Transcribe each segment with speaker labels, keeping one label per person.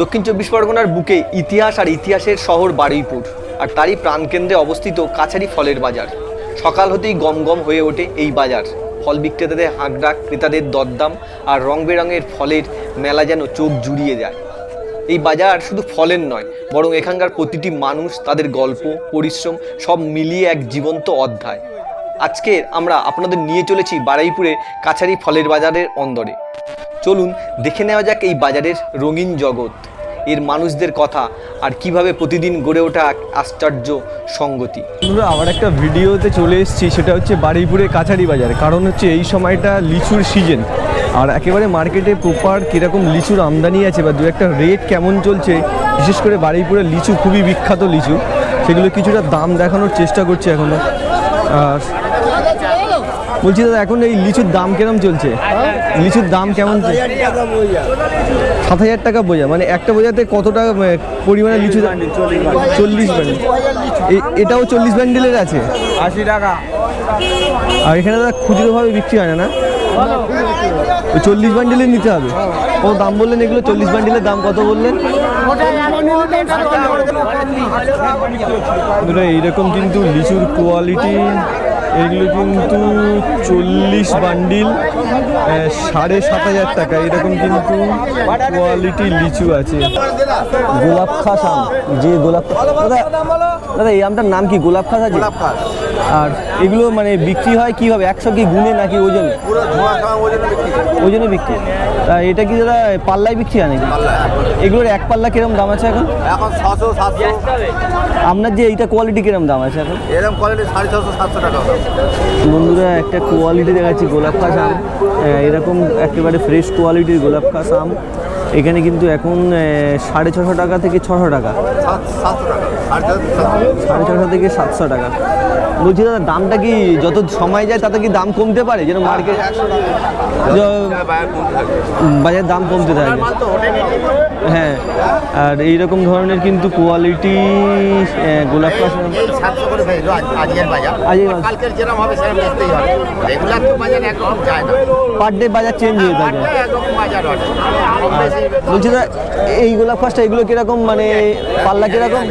Speaker 1: দক্ষিণ চব্বিশ পরগনার বুকে ইতিহাস আর ইতিহাসের শহর বারুইপুর। আর তারই প্রাণকেন্দ্রে অবস্থিত কাছারি ফলের বাজার। সকাল হতেই গম গম হয়ে ওঠে এই বাজার। ফল বিক্রেতাদের হাঁকডাক, ক্রেতাদের দরদাম আর রং বেরঙের ফলের মেলা যেন চোখ জুড়িয়ে যায়। এই বাজার শুধু ফলের নয়, বরং এখানকার প্রতিটি মানুষ তাদের গল্প, পরিশ্রম সব মিলিয়ে এক জীবন্ত অধ্যায়। আজকে আমরা আপনাদের নিয়ে চলেছি বারাইপুরে কাছারি ফলের বাজারের অন্দরে। চলুন দেখে নেওয়া যাক এই বাজারের রঙিন জগৎ। এর মানুষদের কথা আর কীভাবে প্রতিদিন গড়ে ওঠা এক আশ্চর্য সঙ্গতি।
Speaker 2: আবার একটা ভিডিওতে চলে এসেছি, সেটা হচ্ছে বারুইপুরে কাছারি বাজার। কারণ হচ্ছে এই সময়টা লিচুর সিজন আর একেবারে মার্কেটে প্রপার কীরকম লিচুর আমদানি আছে বা দু একটা রেট কেমন চলছে, বিশেষ করে বারুইপুরের লিচু, খুবই বিখ্যাত লিচু। সেগুলো কিছুটা দাম দেখানোর চেষ্টা করছি এখনও আর বলছি দাদা এখন এই লিচুর দাম কেমন চলছে? লিচুর দাম কেমন চলছে? সাত হাজার টাকা বোঝা মানে একটা বোঝাতে কত টাকা আহ, পরিমাণে লিচু চল্লিশ ব্যান্ডেল এটাও চল্লিশ ব্যান্ডেলের আছে?
Speaker 3: আশি টাকা।
Speaker 2: আর এখানে দাদা খুচরোভাবে বিক্রি হয় না না? চল্লিশ বান্ডিলের নিতে হবে। কত দাম বললেন এগুলো চল্লিশ বান্ডিলের দাম কত বললেন? এইরকম কিন্তু লিচুর কোয়ালিটি এগুলো কিন্তু চল্লিশ বান্ডিল আহ, সাড়ে সাত হাজার টাকা। এরকম কিন্তু কোয়ালিটি লিচু আছে। গোলাপ খাস আম যে গোলাপ দাদা দাদা এই আমটার নাম কি? গোলাপ খাস আছে? আর এগুলো মানে বিক্রি হয় কীভাবে? একশো কি গুণে নাকি ওজন?
Speaker 3: ওজনে বিক্রি।
Speaker 2: তা এটা কি দাদা পাল্লায় বিক্রি হয় নাকি? এগুলোর এক পাল্লা কিরম দাম আছে এখন?
Speaker 3: এখন ছশো সাতশো।
Speaker 2: আপনার যে এইটা কোয়ালিটি কিরম দাম আছে এখন?
Speaker 3: এরকম কোয়ালিটি সাড়ে ছশো সাতশো টাকা
Speaker 2: বন্ধুরা একটা কোয়ালিটি দেখাচ্ছি গোলাপ খাস আম এরকম একেবারে ফ্রেশ কোয়ালিটির গোলাপ খাস আম এখানে কিন্তু এখন সাড়ে ছশো টাকা থেকে ছশো টাকা।
Speaker 3: সাড়ে ছশো
Speaker 2: থেকে সাতশো টাকা। বলছি দাদা দামটা কি যত সময় যায় তাতে কি দাম কমতে পারে? যেন মার্কেট বাজার দাম কমতে থাকে। হ্যাঁ আর এইরকম ধরনের কিন্তু কোয়ালিটি গোলাপ পার ডে বাজার। চেঞ্জ হয়ে থাকে।
Speaker 3: হয়
Speaker 2: বলছি দাদা এই গোলাপ খাসটা এগুলো কীরকম মানে পাল্লা কীরকম?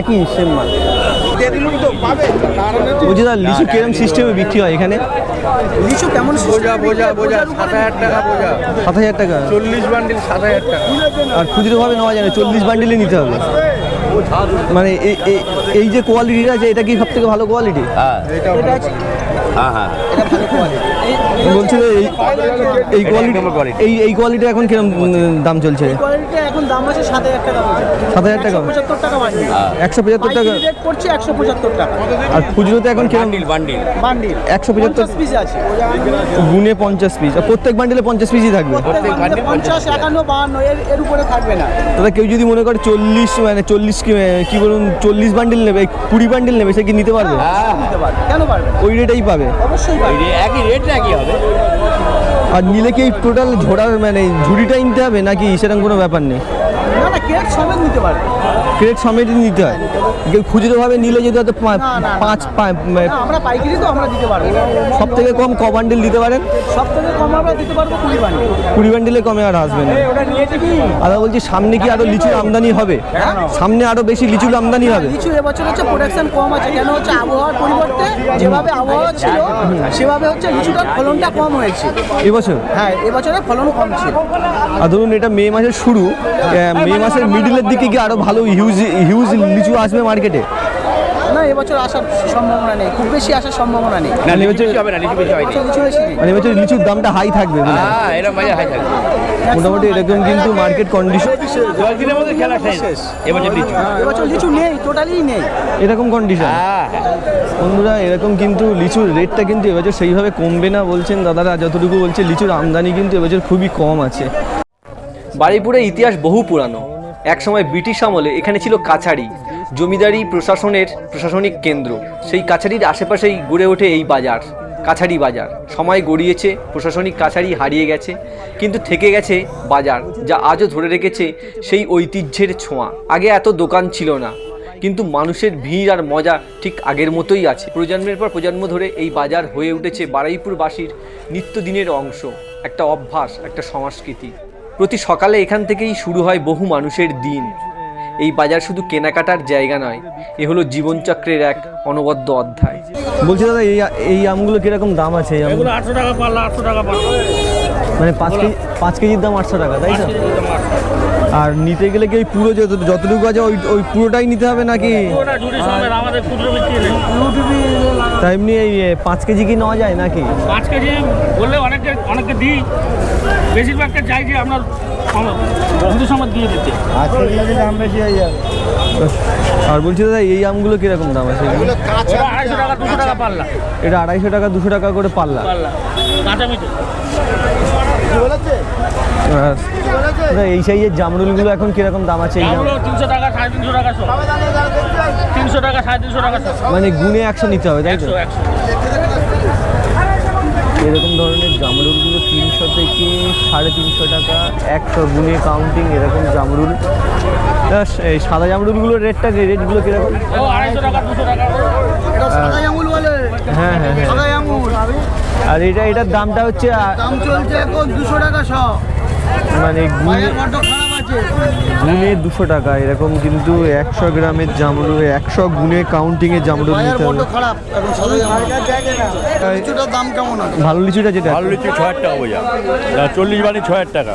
Speaker 2: একই সেম মাল। বলছি দাদা লিচু কিরম সিস্টেমে বিক্রি হয় এখানে?
Speaker 4: লিচু কেমন
Speaker 5: বোঝা বোঝা বোঝা সাত হাজার টাকা বোঝা।
Speaker 2: সাত হাজার টাকা?
Speaker 5: চল্লিশ বান্ডিল সাত হাজার টাকা।
Speaker 2: আর খুচরোভাবে নেওয়া যায় না চল্লিশ বান্ডিলে নিতে হবে। মানে এই- এই- এই যে কোয়ালিটিটা আছে এটা কি সব থেকে ভালো কোয়ালিটি
Speaker 3: হ্যাঁ। হ্যাঁ
Speaker 2: বলছিল এই এই কোয়ালিটি এই এই কোয়ালিটি এখন কীরকম দাম চলছে?
Speaker 4: কোয়ালিটিটা এখন দাম আছে সাত হাজার টাকা
Speaker 2: সাত হাজার টাকা
Speaker 4: পঁচাত্তর টাকা বান্ডিল
Speaker 2: একশো পঁচাত্তর টাকা?
Speaker 4: রেট পড়ছে একশো পঁচাত্তর টাকা।
Speaker 2: আর খুচরোতে এখন
Speaker 5: বান্ডিল
Speaker 4: বান্ডিল।
Speaker 2: একশো পঁচাত্তর
Speaker 4: পিস আছে।
Speaker 2: গুনে পঞ্চাশ পিস আর প্রত্যেক বান্ডিলে পঞ্চাশ পিসই থাকবে?
Speaker 4: পঞ্চাশ একান্ন বাহান্ন এর এর উপরে থাকবে না।
Speaker 2: দাদা কেউ যদি মনে করে চল্লিশ মানে চল্লিশ কি কি বলুন চল্লিশ বান্ডিল নেবে কুড়ি বান্ডিল নেবে সে কি নিতে পারবে?
Speaker 4: নিতে পারবে। কেন পারবে
Speaker 2: ওই রেটেই পাবে।
Speaker 4: অবশ্যই পারবে।
Speaker 5: একই রেট একই হবে?
Speaker 2: আর নিলে কি টোটাল ঝোড়ার মানে ঝুড়িটা নিতে হবে নাকি সেরকম কোনো ব্যাপার নেই?
Speaker 4: না না কেক সমেত নিতে পারবে।
Speaker 2: ক্রেট সমেতই নিতে হয়। কেউ খুচরোভাবে নিলে যদি হয়তো পাঁচ মানে
Speaker 4: আমরা পাইকারি তো আমরা দিতে পারব।
Speaker 2: সব থেকে কম ক বান্ডিল দিতে পারেন?
Speaker 4: সব থেকে কম আমরা দিতে পারব কুড়ি বান্ডিল
Speaker 2: কুড়ি বান্ডিলে কমে আর আসবে না। বলছি সামনে কি আরও লিচুর আমদানি হবে? সামনে আরও বেশি লিচুর আমদানি হবে?
Speaker 4: লিচু এবছর হচ্ছে প্রোডাকশন কম আছে। কেন হচ্ছে আবহাওয়ার পরিবর্তে যেভাবে আবহাওয়া ছিল সেভাবে হচ্ছে লিচুটার ফলনটা কম হয়েছে।
Speaker 2: এবছর?
Speaker 4: হ্যাঁ এবছরে ফলন কম ছিল।
Speaker 2: আর ধরুন এটা মে মাসের শুরু মে মাসের মিডিলের দিকে কি আরও ভালো হিউজ হিউজ লিচু আসবে মার্কেটে
Speaker 4: না এবছর আসার সম্ভাবনা নেই। খুব বেশি আসার সম্ভাবনা নেই।
Speaker 5: না লিচু বেশি হবে না লিচু বেশি হয়নি।
Speaker 4: লিচু বেশি
Speaker 2: মানে এবছর লিচুর দামটা হাই থাকবে হ্যাঁ
Speaker 5: এরকম বাজার হাই থাকবে।
Speaker 2: মোটামুটি এরকম কিন্তু মার্কেট কন্ডিশন
Speaker 5: দশ দিনের মধ্যে খেলা শেষ। এবার লিচু
Speaker 4: এবছর লিচু নেই টোটালি নেই।
Speaker 2: এরকম কন্ডিশন
Speaker 5: হ্যাঁ।
Speaker 2: বন্ধুরা এরকম কিন্তু লিচুর রেটটা কিন্তু এবছর সেইভাবে কমবে না বলছেন দাদারা। যতটুকু বলছে লিচুর আমদানি কিন্তু এবছর খুবই কম আছে।
Speaker 1: বারুইপুরের ইতিহাস বহু পুরানো। একসময় ব্রিটিশ আমলে এখানে ছিল কাছারি, জমিদারি প্রশাসনের প্রশাসনিক কেন্দ্র। সেই কাছারির আশেপাশেই গড়ে ওঠে এই বাজার, কাছারি বাজার। সময় গড়িয়েছে, প্রশাসনিক কাছারি হারিয়ে গেছে, কিন্তু থেকে গেছে বাজার, যা আজও ধরে রেখেছে সেই ঐতিহ্যের ছোঁয়া। আগে এত দোকান ছিল না, কিন্তু মানুষের ভিড় আর মজা ঠিক আগের মতোই আছে। প্রজন্মের পর প্রজন্ম ধরে এই বাজার হয়ে উঠেছে বারুইপুরবাসীর নিত্যদিনের অংশ, একটা অভ্যাস, একটা সংস্কৃতি। প্রতি সকালে এখান থেকেই শুরু হয় বহু মানুষের দিন। এই বাজার শুধু কেনাকাটার জায়গা নয় এ হলো জীবনচক্রের এক অনবদ্য অধ্যায়।
Speaker 2: বলছি দাদা এই এই আমগুলো কীরকম দাম আছে? এই আমগুলো
Speaker 5: এগুলো আটশো টাকা পাল্লা আটশো টাকা পাল্লা
Speaker 2: মানে পাঁচ কেজি পাঁচ কেজির দাম আটশো টাকা তাই তো? আর নিতে গেলে কি ওই পুরো যত যতটুকু আছে ওই ওই পুরোটাই নিতে হবে নাকি?
Speaker 5: পুরোটা জুড়ি সমেত আমাদের খুচরো বিক্রি নেই।
Speaker 2: তা এমনি এই পাঁচ কেজি কি নেওয়া যায় নাকি?
Speaker 5: পাঁচ কেজি বললে অনেকে অনেকে দিই। বেশিরভাগটা চাই যে আপনার দিয়ে দিতে।
Speaker 2: আর বলছি দাদা এই আমগুলো কীরকম দাম আছে?
Speaker 5: আড়াইশো টাকা দুশো টাকা পাল্লা।
Speaker 2: এটা আড়াইশো টাকা দুশো টাকা করে পাল্লা।
Speaker 5: পাল্লা। কাঁচা মিঠে।
Speaker 2: এই সাইজের জামরুলগুলো এখন কীরকম দাম আছে এই
Speaker 5: তিনশো টাকা সাড়ে তিনশো টাকা তিনশো টাকা সাড়ে তিনশো টাকা
Speaker 2: মানে গুনে একশো নিতে হবে তাই তো? এরকম ধরনের জামরুলগুলো তিনশো থেকে সাড়ে তিনশো টাকা একশো গুনে কাউন্টিং এরকম জামরুল। এই সাদা জামরুলগুলোর রেটটা রেটগুলো কীরকম?
Speaker 5: ও আড়াইশো টাকা দুশো টাকা।
Speaker 4: এটা সাদা আঙুল বলে।
Speaker 2: হ্যাঁ হ্যাঁ হ্যাঁ আর এটা এটার দামটা হচ্ছে
Speaker 4: দাম চলছে এখন দুশো টাকা শ।
Speaker 2: মানে গুনে দুশো টাকা। এরকম কিন্তু একশো গ্রামের জামরু একশো গুনে কাউন্টিংয়ে জামরুল
Speaker 4: জামরু
Speaker 2: নিতে হবে।
Speaker 4: দাম কেমন
Speaker 2: ভালো লিচুটা যেটা
Speaker 6: ভালো লিচু ছ হাজার টাকা বোঝা। চল্লিশ বানি ছ হাজার টাকা।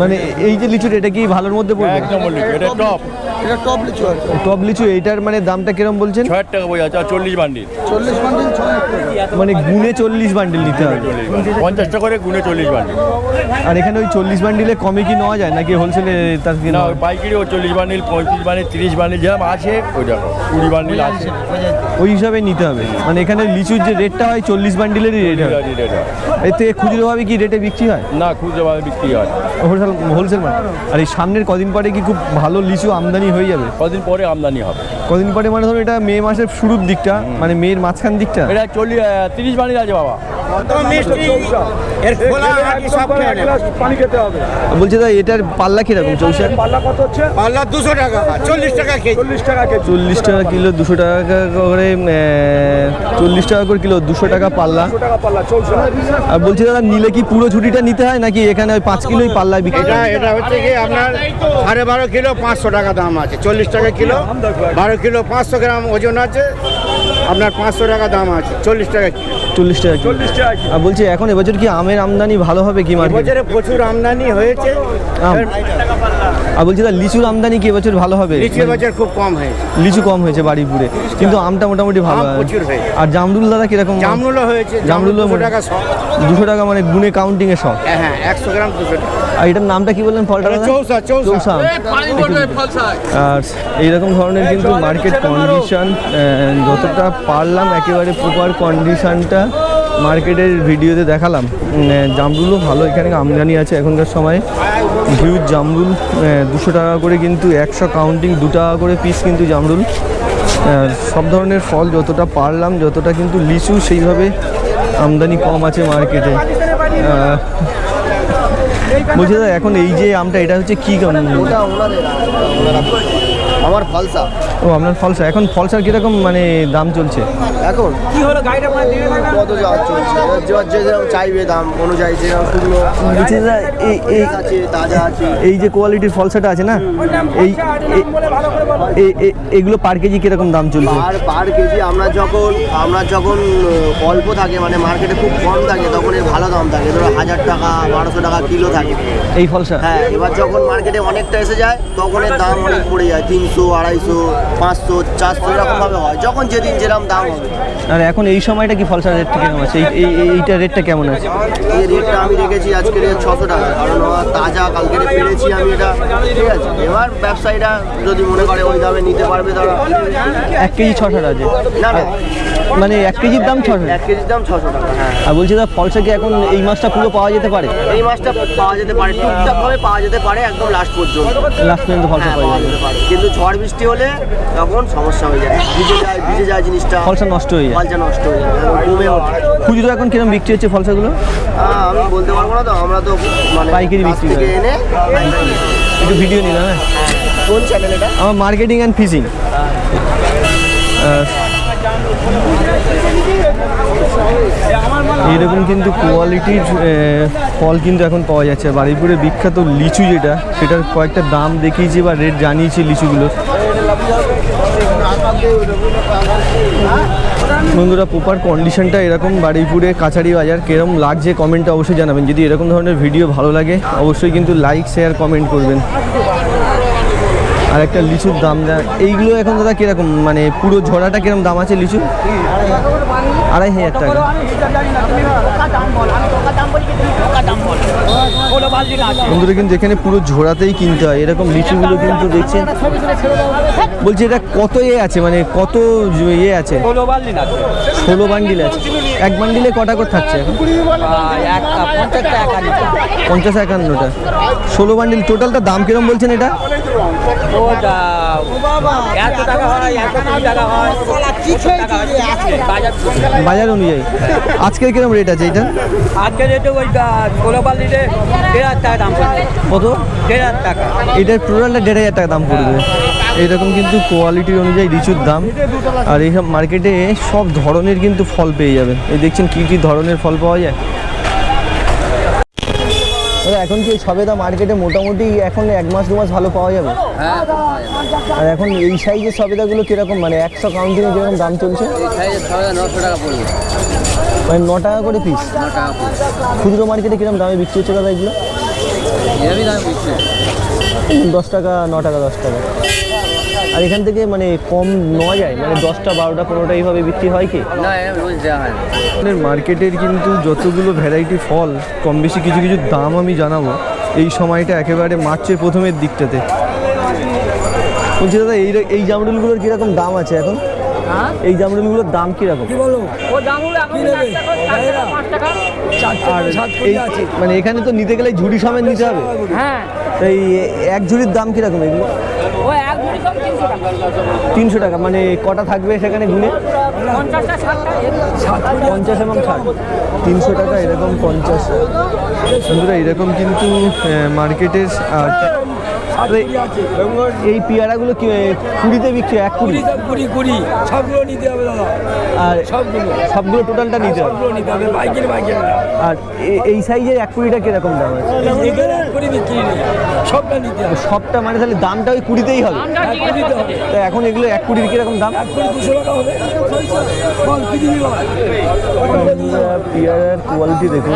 Speaker 2: মানে এই যে লিচুটা এটা কি ভালোর মধ্যে পড়বে?
Speaker 6: একদম লিচু এটা টপ
Speaker 4: এটা টপ লিচু আছে
Speaker 2: টপ লিচু এইটার মানে দামটা কিরম বলছেন?
Speaker 6: ছ হাজার টাকা বোঝা আর চল্লিশ বান্ডিল।
Speaker 4: চল্লিশ বান্ডিল ছয়
Speaker 2: মানে গুনে চল্লিশ বান্ডিল নিতে হবে।
Speaker 6: টাকা করে গুনে চল্লিশ বান্ডিল।
Speaker 2: আর এখানে ওই চল্লিশ বান্ডিলে কমে কি নেওয়া যায়? নাকি হোলসেলে তার কি
Speaker 6: না পাইকারি ও চল্লিশ বান্ডিল পঁয়ত্রিশ বান্ডিল তিরিশ বান্ডিল যেরকম আছে ওই দেখো কুড়ি বান্ডিল আছে।
Speaker 2: ওই হিসাবে নিতে হবে। মানে এখানে লিচুর যে রেটটা হয় চল্লিশ বান্ডিলেরই রেট হয়। এতে। খুচরোভাবে কি রেটে বিক্রি হয়?
Speaker 6: না খুচরো ভাবে বিক্রি হয়।
Speaker 2: হোলসেল হোলসেল মানে? আর এই সামনের কদিন পরে কি খুব ভালো লিচু আমদানি হয়ে যাবে?
Speaker 6: কদিন পরে আমদানি হবে।
Speaker 2: কদিন পরে মানে ধরো এটা মে মাসের শুরুর দিকটা মানে মেয়ের মাঝখান দিকটা।
Speaker 6: এটা চল্লিশ তিরিশ বান্ডিল আছে বাবা।
Speaker 2: বলছি দাদা এটার পাল্লা কীরকম? চৌষার
Speaker 3: পাল্লা দুশো টাকা চল্লিশ টাকা কেজি।
Speaker 2: চল্লিশ টাকা কিলো দুশো টাকা করে চল্লিশ টাকা করে কিলো দুশো টাকা পাল্লা। আর বলছি দাদা নিলে কি পুরো ঝুড়িটা নিতে হয় নাকি এখানে ওই পাঁচ কিলোই পাল্লা বিক্রি
Speaker 3: এটা এটা হচ্ছে কি আপনার সাড়ে বারো কিলো পাঁচশো টাকা দাম আছে চল্লিশ টাকা কিলো বারো কিলো পাঁচশো গ্রাম ওজন আছে আপনার পাঁচশো টাকা দাম আছে চল্লিশ টাকা
Speaker 2: চল্লিশ টাকা চল্লিশ আর বলছি এখন এবছর কি আমের আমদানি ভালো হবে কি মার্কেটে
Speaker 3: প্রচুর আমদানি হয়েছে।
Speaker 2: আর বলছি দাদা লিচুর আমদানি কি এবছর ভালো হবে?
Speaker 3: লিচু বছর খুব কম হয়েছে।
Speaker 2: লিচু কম হয়েছে বাড়িপুরে কিন্তু আমটা মোটামুটি ভালো হয়।
Speaker 3: প্রচুর হয়েছে।
Speaker 2: আর জামরুল দাদা কীরকম?
Speaker 3: জামরুলও হয়েছে
Speaker 2: জামরুলও
Speaker 3: জামরুল দুশো
Speaker 2: মানে-
Speaker 3: টাকা
Speaker 2: দুশো টাকা মানে গুনে কাউন্টিং এ সব
Speaker 3: হ্যাঁ হ্যাঁ একশো গ্রাম দুশো টাকা।
Speaker 2: আর এটার নামটা কি বললেন ফলটা
Speaker 3: চৌসা চৌসা।
Speaker 2: আর এইরকম ধরনের কিন্তু মার্কেট কন্ডিশন যতটা পারলাম একেবারে প্রপার কন্ডিশনটা মার্কেটের ভিডিওতে দেখালাম। জামরুলও ভালো এখানে আমদানি আছে এখনকার সময়। হিউজ জামরুল দুশো টাকা করে কিন্তু একশো কাউন্টিং দু টাকা করে পিস কিন্তু জামরুল সব ধরনের ফল যতটা পারলাম, যতটা কিন্তু লিচু, সেইভাবে আমদানি কম আছে মার্কেটে বলছি দাদা, এখন এই যে আমটা, এটা হচ্ছে কী কাম-
Speaker 7: আমার ফলসা।
Speaker 2: ও আপনার ফলসা এখন ফলসার কীরকম মানে দাম চলছে?
Speaker 7: এখন? কত যা চলছে? যে যেরকম চাইবে দাম অনুযায়ী যেরকম শুকনো
Speaker 2: এই
Speaker 7: আছে তাজা আছে।
Speaker 2: এই যে কোয়ালিটির ফলসাটা আছে না? এই এগুলো পার কেজি কীরকম দাম চলছে?
Speaker 7: আর পার কেজি আমরা যখন আমরা যখন অল্প থাকে মানে মার্কেটে খুব কম থাকে তখন এর ভালো দাম থাকে। ধরো হাজার টাকা বারোশো টাকা কিলো থাকে।
Speaker 2: এই ফলসা
Speaker 7: হ্যাঁ এবার যখন মার্কেটে অনেকটা এসে যায় তখন এর দাম অনেক পড়ে যায় তিনশো আড়াইশো। পাঁচশো চারশো এরকমভাবে হয়। যখন যেদিন যেরকম দাম হবে।
Speaker 2: আর এখন এই সময়টা কি ফলসার রেটটা কেমন আছে এই- এই এই- রেটটা কেমন আছে?
Speaker 7: এই রেটটা আমি রেখেছি আজকের ছশো টাকা। কারণ তাজা কালকে পেরেছি আমি এটা। ঠিক আছে? এবার ব্যবসায়ীরা যদি মনে করে ওই দামে নিতে পারবে তারা
Speaker 2: এক কেজি ছশো আছে।
Speaker 7: না না।
Speaker 2: মানে এক কেজির দাম ছশো
Speaker 7: এক কেজির দাম ছশো টাকা হ্যাঁ।
Speaker 2: আর বলছি দাদা ফলসা কি এখন এই মাছটা পুরো পাওয়া যেতে পারে?
Speaker 7: এই মাছটা পাওয়া যেতে পারে। টুকটাক ভাবে পাওয়া যেতে পারে একদম লাস্ট পর্যন্ত।
Speaker 2: লাস্ট পর্যন্ত ফলসা
Speaker 7: হ্যাঁ
Speaker 2: পাওয়া
Speaker 7: যেতে পারে। কিন্তু ঝড় বৃষ্টি হলে তখন সমস্যা হয়ে যায়। ভিজে যায় ভিজে যায় জিনিসটা।
Speaker 2: ফলসা নষ্ট হয়ে যায়।
Speaker 7: ফলসা নষ্ট হয়ে যায়। কমে ওঠে।
Speaker 2: খুচরো এখন কীরকম বিক্রি হচ্ছে ফলসাগুলো?
Speaker 7: হ্যাঁ, আমি বলতে পারব না তো আমরা তো মানে
Speaker 2: পাইকারি বিক্রি করে।
Speaker 7: এনে
Speaker 2: একটু ভিডিও নিলাম হ্যাঁ।
Speaker 7: কোন চ্যানেল এটা?
Speaker 2: আমার মার্কেটিং অ্যান্ড ফিশিং। এইরকম কিন্তু কোয়ালিটির ফল কিন্তু এখন পাওয়া যাচ্ছে। বারুইপুরে বিখ্যাত লিচু যেটা সেটার কয়েকটা দাম দেখিয়েছি বা রেট জানিয়েছি লিচুগুলোর। বন্ধুরা, প্রপার কন্ডিশনটা এরকম বারুইপুরে কাছারি বাজার কীরকম লাগছে কমেন্টে অবশ্যই জানাবেন। যদি এরকম ধরনের ভিডিও ভালো লাগে, অবশ্যই কিন্তু লাইক শেয়ার কমেন্ট করবেন। আর একটা লিচুর দাম দেয় এইগুলো এখন দাদা কীরকম? মানে পুরো ঝোড়াটা কীরকম দাম আছে লিচু আড়াই হাজার টাকা। বন্ধুরা কিন্তু এখানে পুরো ঝোড়াতেই কিনতে হয়। এরকম লিচুগুলো কিন্তু দেখছেন। বলছি এটা কত ইয়ে আছে? মানে কত ইয়ে আছে? ষোলো বান্ডিল আছে। এক বান্ডিলে কটা করে থাকছে? পঞ্চাশ একান্নটা। ষোলো বান্ডিল টোটালটা দাম কিরম বলছেন এটা? বাজার অনুযায়ী। আজকের কীরকম রেট আছে এটা
Speaker 8: আজকে রেটে ওই ষোলো নিলে দেড় হাজার টাকা দাম পড়বে।
Speaker 2: কত?
Speaker 8: দেড় হাজার টাকা।
Speaker 2: এটার টোটালটা দেড় হাজার টাকা দাম পড়বে। এইরকম কিন্তু কোয়ালিটির অনুযায়ী লিচুর দাম। আর এইসব মার্কেটে সব ধরনের কিন্তু ফল পেয়ে যাবেন। এই দেখছেন কী কী ধরনের ফল পাওয়া যায়? এখন কি সবে সবেদা মার্কেটে মোটামুটি এখন এক মাস দু মাস ভালো পাওয়া যাবে? আর এখন এই সাইজের সবেদাগুলো কীরকম? মানে একশো কাউন্টিংয়ে যেরকম দাম চলছে?
Speaker 8: নশো টাকা পড়বে।
Speaker 2: মানে ন টাকা করে পিস খুচরো মার্কেটে কীরকম দামে বিক্রি হচ্ছে দাদা এগুলো? দশ টাকা ন টাকা দশ টাকা। আর এখান থেকে মানে কম নেওয়া যায়? মানে দশটা বারোটা পনেরোটা এইভাবে বিক্রি হয় কি?
Speaker 8: না রোজ দেওয়া হয়
Speaker 2: মার্কেটের কিন্তু যতগুলো ভ্যারাইটি ফল কম বেশি কিছু কিছু দাম আমি জানাব এই সময়টা একেবারে মার্চের প্রথমের দিকটাতে। বলছি দাদা এই এই জামরুলগুলোর কীরকম দাম আছে এখন? এই জামরুলগুলোর দাম কীরকম? আর এই মানে এখানে তো নিতে গেলে ঝুড়ি সমেত নিতে হবে।
Speaker 8: হ্যাঁ।
Speaker 2: এই এক ঝুড়ির দাম কীরকম এগুলো?
Speaker 8: তিনশো টাকা
Speaker 2: মানে কটা থাকবে সেখানে
Speaker 8: ষাটটা
Speaker 2: পঞ্চাশ এবং ষাট। তিনশো টাকা এরকম পঞ্চাশ। বন্ধুরা, এরকম কিন্তু মার্কেটের এই- পেয়ারাগুলো কুড়িতে বিক্রি এক কুড়ি?
Speaker 9: কুড়ি কুড়ি। সবগুলো নিতে হবে দাদা।
Speaker 2: আর
Speaker 9: সবগুলো।
Speaker 2: সবগুলো টোটালটা নিতে হবে।
Speaker 9: সবগুলো নিতে হবে বাইকের বাইকের।
Speaker 2: আর এই সাইজের এক কুড়িটা কীরকম দাম আছে?
Speaker 9: এখানে এক কুড়ি বিক্রি নেই। সবটা নিতে হবে।
Speaker 2: সবটা মানে তাহলে দামটা ওই কুড়িতেই হবে? তা এখন এগুলো এক কুড়ির কীরকম দাম?
Speaker 9: এক কুড়ি দুশো টাকা হবে।
Speaker 2: পেয়ারার কোয়ালিটি দেখুন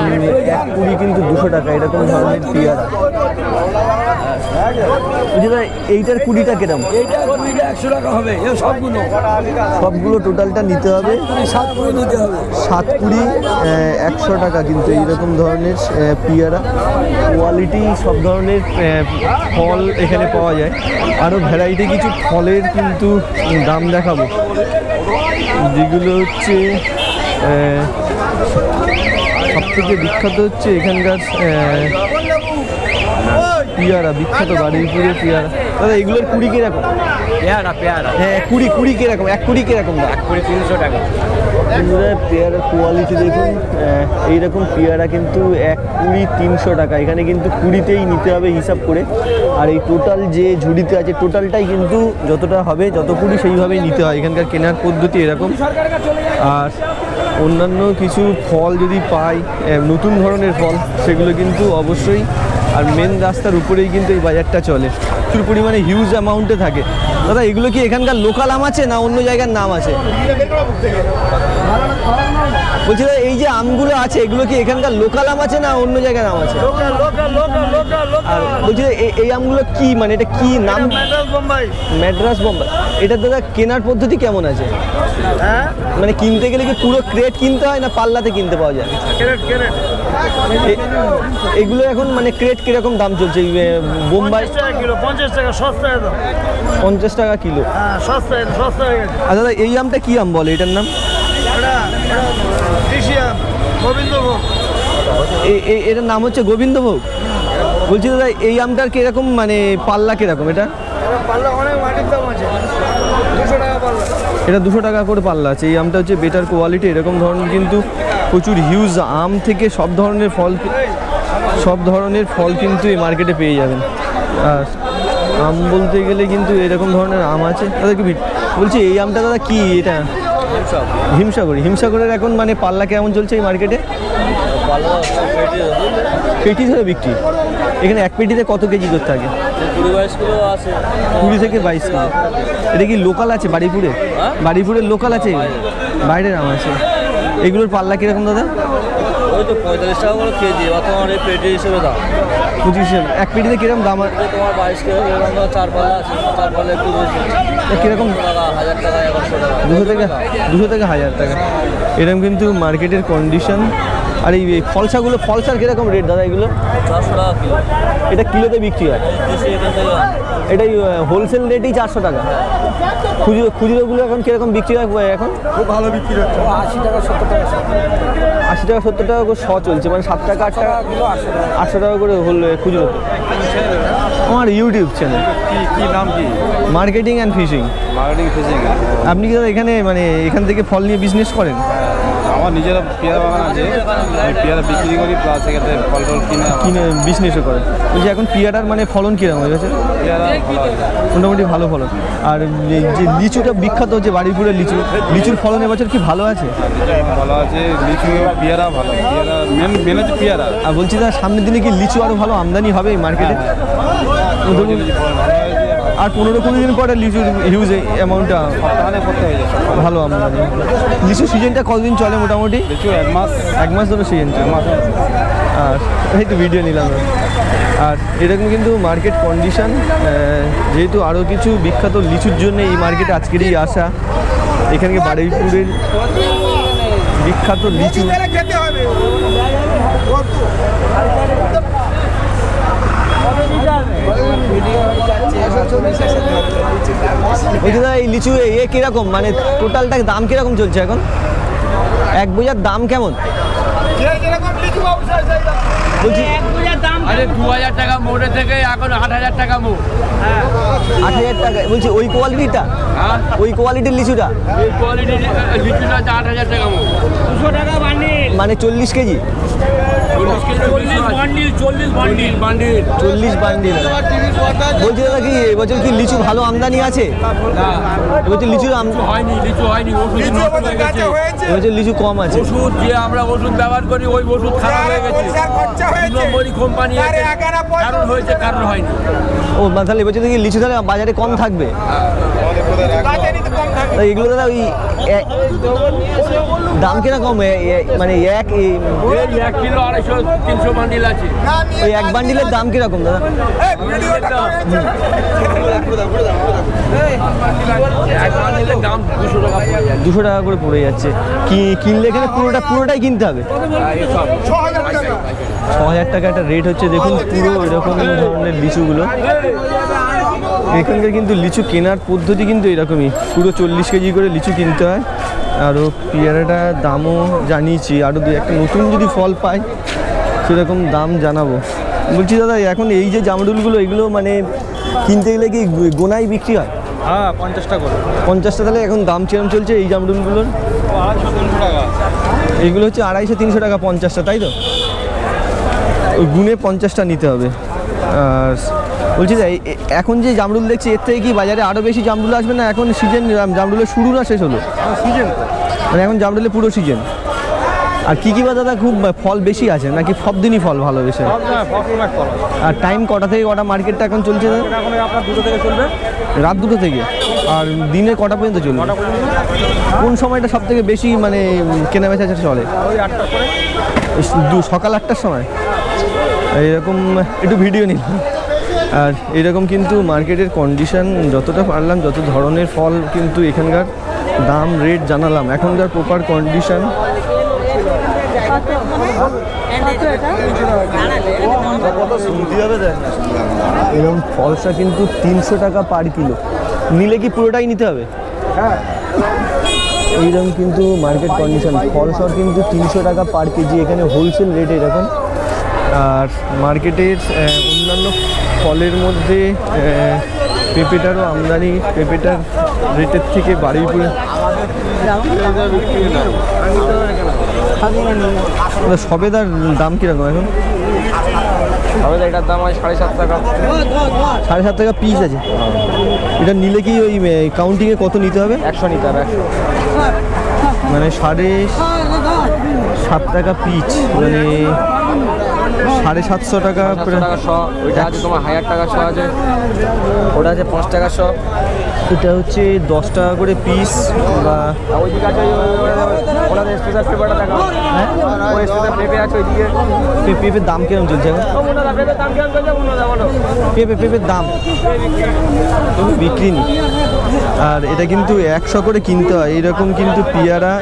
Speaker 2: এক কুড়ি কিন্তু দুশো টাকা এরকম ধরনের পেয়ারা। এইটার কুড়িটা কিরম
Speaker 9: এইটা কুড়িটা একশো টাকা হবে সবগুলো।
Speaker 2: সবগুলো টোটালটা নিতে হবে।
Speaker 9: সাত কুড়ি নিতে হবে।
Speaker 2: সাত কুড়ি একশো টাকা কিন্তু এইরকম ধরনের পেয়ারা। কোয়ালিটি সব ধরনের ফল এখানে পাওয়া যায়। আরও ভ্যারাইটি কিছু ফলের কিন্তু দাম দেখাবো। যেগুলো হচ্ছে সব থেকে বিখ্যাত হচ্ছে এখানকার পেয়ারা বিখ্যাত বারুইপুরের পেয়ারা। দাদা এগুলোর কুড়ি কীরকম?
Speaker 8: পেয়ারা পেয়ারা।
Speaker 2: হ্যাঁ কুড়ি কুড়ি কীরকম? এক কুড়ি কীরকম দাম
Speaker 8: কুড়ি তিনশো টাকা।
Speaker 2: পেয়ারার কোয়ালিটি দেখুন এইরকম পেয়ারা কিন্তু এক কুড়ি তিনশো টাকা। এখানে কিন্তু কুড়িতেই নিতে হবে হিসাব করে। আর এই টোটাল যে ঝুড়িতে আছে টোটালটাই কিন্তু যতটা হবে যত কুড়ি সেইভাবেই নিতে হয়। এখানকার কেনার পদ্ধতি এরকম। আর অন্যান্য কিছু ফল যদি পাই নতুন ধরনের ফল সেগুলো কিন্তু অবশ্যই আর মেন রাস্তার উপরেই কিন্তু এই বাজারটা চলে। প্রচুর পরিমাণে হিউজ অ্যামাউন্টে থাকে। দাদা এগুলো কি এখানকার লোকাল আম আছে না অন্য জায়গার নাম আছে? বলছি দাদা এই যে আমগুলো আছে এগুলো কি এখানকার লোকাল আম আছে না অন্য জায়গার আম আছে? আর বলছি এই- এই আমগুলো কি মানে এটা কি নাম? ম্যাড্রাস বোম্বাই এটা দাদা কেনার পদ্ধতি কেমন আছে? মানে কিনতে গেলে কি পুরো ক্রেট কিনতে হয় না পাল্লাতে কিনতে পাওয়া যায়? এগুলো এখন মানে ক্রেট কীরকম দাম চলছে? বোম্বাই
Speaker 3: কিলো পঞ্চাশ টাকা সস্তা একদম।
Speaker 2: পঞ্চাশ টাকা কিলো।
Speaker 3: হ্যাঁ
Speaker 2: আর দাদা এই আমটা কি আম বলে? এটার নাম?
Speaker 3: গোবিন্দভোগ।
Speaker 2: এটার নাম হচ্ছে গোবিন্দভোগ? বলছি দাদা এই আমটার কীরকম মানে পাল্লা কীরকম এটা?
Speaker 3: পাল্লা অনেক মাটির দাম আছে। দুশো টাকা পাল্লা।
Speaker 2: এটা দুশো টাকা করে পাল্লা আছে। এই আমটা হচ্ছে বেটার কোয়ালিটি এরকম ধরনের কিন্তু প্রচুর হিউজ আম থেকে সব ধরনের ফল সব ধরনের ফল কিন্তু এই মার্কেটে পেয়ে যাবেন। আর আম বলতে গেলে কিন্তু এরকম ধরনের আম আছে। দাদা কি বলছি এই আমটা দাদা কি এটা? হিমসাগর। হিমসাগরের এখন মানে পাল্লা কেমন চলছে এই মার্কেটে পেটি ধরে বিক্রি। এখানে এক পেটিতে কত কেজি করতে থাকে
Speaker 8: কুড়ি
Speaker 2: থেকে বাইশ কিলো এটা কি লোকাল আছে বাড়িপুরে? বাড়িপুরের লোকাল আছে? বাইরের আম আছে। এগুলোর পাল্লা কীরকম দাদা?
Speaker 8: ওই তো পঁয়তাল্লিশ টাকা করে কেজি বা তোমার এই পেটি হিসেবে দাম।
Speaker 2: পঁচিশ এক পেটিতে কীরকম দাম
Speaker 8: তোমার বাইশ কিলো এরকম তোমার চার পাল্লা আছে চার পাল্লা একটু বেশি।
Speaker 2: কীরকম?
Speaker 8: হাজার টাকা এগারোশো টাকা।
Speaker 2: দুশো থেকে দুশো থেকে হাজার টাকা। এরকম কিন্তু মার্কেটের কন্ডিশন আর এই ফলসাগুলো ফলসার কীরকম রেট দাদা এগুলো?
Speaker 8: চারশো টাকা কিলো।
Speaker 2: এটা কিলোতে বিক্রি হয়? এটাই হোলসেল রেটই চারশো টাকা। খুচরো খুচরোগুলো এখন কীরকম বিক্রি হয় এখন?
Speaker 3: খুব ভালো বিক্রি হচ্ছে।
Speaker 9: আশি টাকা সত্তর টাকা
Speaker 2: আশি টাকা সত্তর টাকা করে শ চলছে মানে সাত টাকা আট টাকা কিলো আটশো টাকা। করে হল খুচরোতে। আমার ইউটিউব চ্যানেল
Speaker 3: কি কি নাম কি?
Speaker 2: Marketing and fishing
Speaker 3: marketing fishing
Speaker 2: আপনি কি দাদা এখানে মানে এখান থেকে ফল নিয়ে বিজনেস করেন?
Speaker 3: আমার নিজের পেয়ারা বাগান আছে। আমি পেয়ারা বিক্রি করি প্লাস এখানে ফল টল কিনে
Speaker 2: কিনে বিজনেসও করেন বলছি এখন পেয়ারার মানে ফলন কীরকম হয়ে গেছে?
Speaker 3: পেয়ারা ভালো আছে।
Speaker 2: মোটামুটি ভালো ফলন। আর এই যে লিচুটা বিখ্যাত হচ্ছে বাড়িপুরের লিচু লিচুর ফলন এবছর কি ভালো আছে?
Speaker 3: ভালো আছে লিচু পেয়ারা ভালো। পেয়ারা মেন মেন হচ্ছে পেয়ারা।
Speaker 2: আর বলছি দাদা সামনের দিনে কি লিচু আরও ভালো আমদানি হবে এই মার্কেটে ধরুন আর পনেরো কুড়ি দিন পরে লিচুর হিউজ অ্যামাউন্টটা ভালো আমদানি লিচু সিজনটা কতদিন চলে মোটামুটি?
Speaker 3: লিচু এক মাস।
Speaker 2: এক মাস ধরে সিজন আর এই তো ভিডিও নিলাম। আর এরকম কিন্তু মার্কেট কন্ডিশন যেহেতু আরও কিছু বিখ্যাত লিচুর জন্য এই মার্কেটে আজকেরই আসা এখানে বারুইপুরের বিখ্যাত লিচু। দাদা এই লিচু এ কীরকম? মানে টোটালটা দাম কীরকম চলছে এখন? এক বোঝার দাম কেমন? বলছি
Speaker 6: আরে দু হাজার টাকা মোড়ে থেকে এখন আট হাজার টাকা মোড়।
Speaker 2: আট হাজার টাকা। বলছি ওই কোয়ালিটিটা
Speaker 6: হ্যাঁ।
Speaker 2: ওই কোয়ালিটির লিচুটা?
Speaker 6: এই কোয়ালিটির লিচুটা হচ্ছে আট হাজার টাকা মোড়। দুশো টাকা
Speaker 2: মানে চল্লিশ কেজি? বলছি দাদা কি এবছর কি লিচু ভালো আমদানি আছে এবছর লিচুর এবছর লিচু কম আছে
Speaker 6: ওষুধ যে আমরা ওষুধ ব্যবহার করি ওই ওষুধ খারাপ হয়ে গেছে
Speaker 2: ও তাহলে এবছর লিচু তাহলে বাজারে কম থাকবে এগুলো দাদা ওই দাম এ- মানে এক
Speaker 6: কিলো আড়াইশো তিনশো বান্ডিল আছে।
Speaker 2: ওই এক বান্ডিলের দাম কীরকম দাদা?
Speaker 6: দুশো।
Speaker 2: দুশো টাকা করে পড়ে যাচ্ছে। কি কিনলে এখানে পুরোটা পুরোটাই কিনতে হবে? ছ হাজার টাকা। একটা রেট হচ্ছে দেখুন পুরো এরকম ধরনের লিচুগুলো। এখানকার কিন্তু লিচু কেনার পদ্ধতি কিন্তু এরকমই। পুরো চল্লিশ কেজি করে লিচু কিনতে হয়। আরও পেয়ারাটার দামও জানিয়েছি। আরও দু একটা নতুন যদি ফল পাই সেরকম দাম জানাব। বলছি দাদা এখন এই যে জামরুলগুলো এগুলো মানে কিনতে গেলে কি গোনায় বিক্রি হয়?
Speaker 3: হ্যাঁ পঞ্চাশটা করে।
Speaker 2: পঞ্চাশটা তাহলে এখন দাম কিরম চলছে এই জামরুলগুলোর?
Speaker 3: আড়াইশো তিনশো টাকা।
Speaker 2: এইগুলো হচ্ছে আড়াইশো তিনশো টাকা পঞ্চাশটা তাই তো? ওই গুনে পঞ্চাশটা নিতে হবে। আর বলছি যে এখন যে জামরুল দেখছি এর থেকে কি বাজারে আরও বেশি জামরুল আসবে না এখন সিজন জামরুলের শুরু না শেষ হলো?
Speaker 3: সিজন
Speaker 2: মানে এখন জামরুলের পুরো সিজন আর কী কী বা দাদা খুব ফল বেশি আছে? নাকি সব দিনই ফল ভালো বেশি?
Speaker 3: না
Speaker 2: আর টাইম কটা থেকে কটা মার্কেটটা এখন চলছে দাদা?
Speaker 3: এখন আপনার দুটো থেকে চলবে।
Speaker 2: রাত দুটো থেকে? আর দিনে কটা পর্যন্ত চলবে? কোন সময়টা সব থেকে বেশি মানে কেনা বেচা চলে?
Speaker 3: ওই আটটার পরে।
Speaker 2: দু- সকাল আটটার সময়? এরকম একটু ভিডিও নিলাম। আর এরকম কিন্তু মার্কেটের কন্ডিশন যতটা পারলাম, যত ধরনের ফল কিন্তু এখানকার দাম রেট জানালাম। এখনকার প্রপার কন্ডিশন এরকম ফলসা কিন্তু তিনশো টাকা পার কিলো নিলে কি পুরোটাই নিতে হবে? এইরকম কিন্তু মার্কেট কন্ডিশন ফলসর কিন্তু তিনশো টাকা পার কেজি এখানে হোলসেল রেট এরকম। আর মার্কেটের অন্যান্য ফলের মধ্যে পেঁপেটারও আমদানি। পেঁপেটার রেটের থেকে বাড়ি বাড়িপুরে সবেদার দাম কীরকম এখন?
Speaker 3: তাহলে এটার দাম হয় সাড়ে সাত টাকা।
Speaker 2: সাড়ে সাত টাকা পিস আছে। এটা নিলে কি ওই কাউন্টিংয়ে কত নিতে হবে?
Speaker 3: একশো নিতে হবে একশো।
Speaker 2: মানে সাড়ে সাত টাকা পিচ মানে সাড়ে সাতশো টাকা
Speaker 8: টাকা শ ওইটা আছে তোমার হাজার টাকা শ আছে। ওটা আছে পাঁচ টাকা শ।
Speaker 2: এটা হচ্ছে দশ টাকা করে পিস বা
Speaker 8: ওইদিকে আছে ওনাদের স্পেশাল পেপারটা দেখো হ্যাঁ? ওই স্পেশাল পেপে আছে ওইদিকে।
Speaker 2: পেঁপের দাম কীরকম চলছে
Speaker 8: পেপে
Speaker 2: পেঁপের দাম। বিক্রি নেই আর এটা কিন্তু একশো করে কিনতে হয়। এরকম কিন্তু পিয়ারা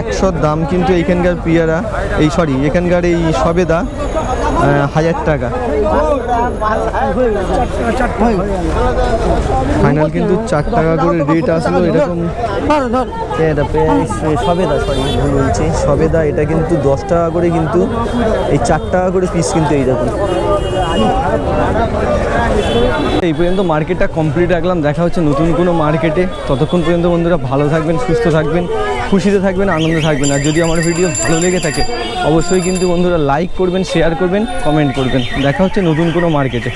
Speaker 2: একশোর দাম কিন্তু এইখানকার পিয়ারা। এই সরি এখানকার এই সবেদা। হাজার টাকা। ফাইনাল কিন্তু চার টাকা করে রেট আসলো এরকম এটা সবেদা সরি ভুল বলছি। সবেদা এটা কিন্তু দশ টাকা করে কিন্তু এই চার টাকা করে পিস কিন্তু এইরকম। এই পর্যন্ত মার্কেটটা কমপ্লিট রাখলাম। দেখা হচ্ছে নতুন কোনো মার্কেটে। ততক্ষণ পর্যন্ত বন্ধুরা ভালো থাকবেন, সুস্থ থাকবেন, খুশিতে থাকবেন, আনন্দে থাকবেন। আর যদি আমার ভিডিও ভালো লেগে থাকে, অবশ্যই কিন্তু বন্ধুরা লাইক করবেন শেয়ার করবেন কমেন্ট করবেন। দেখা হচ্ছে নতুন কোনো মার্কেটে।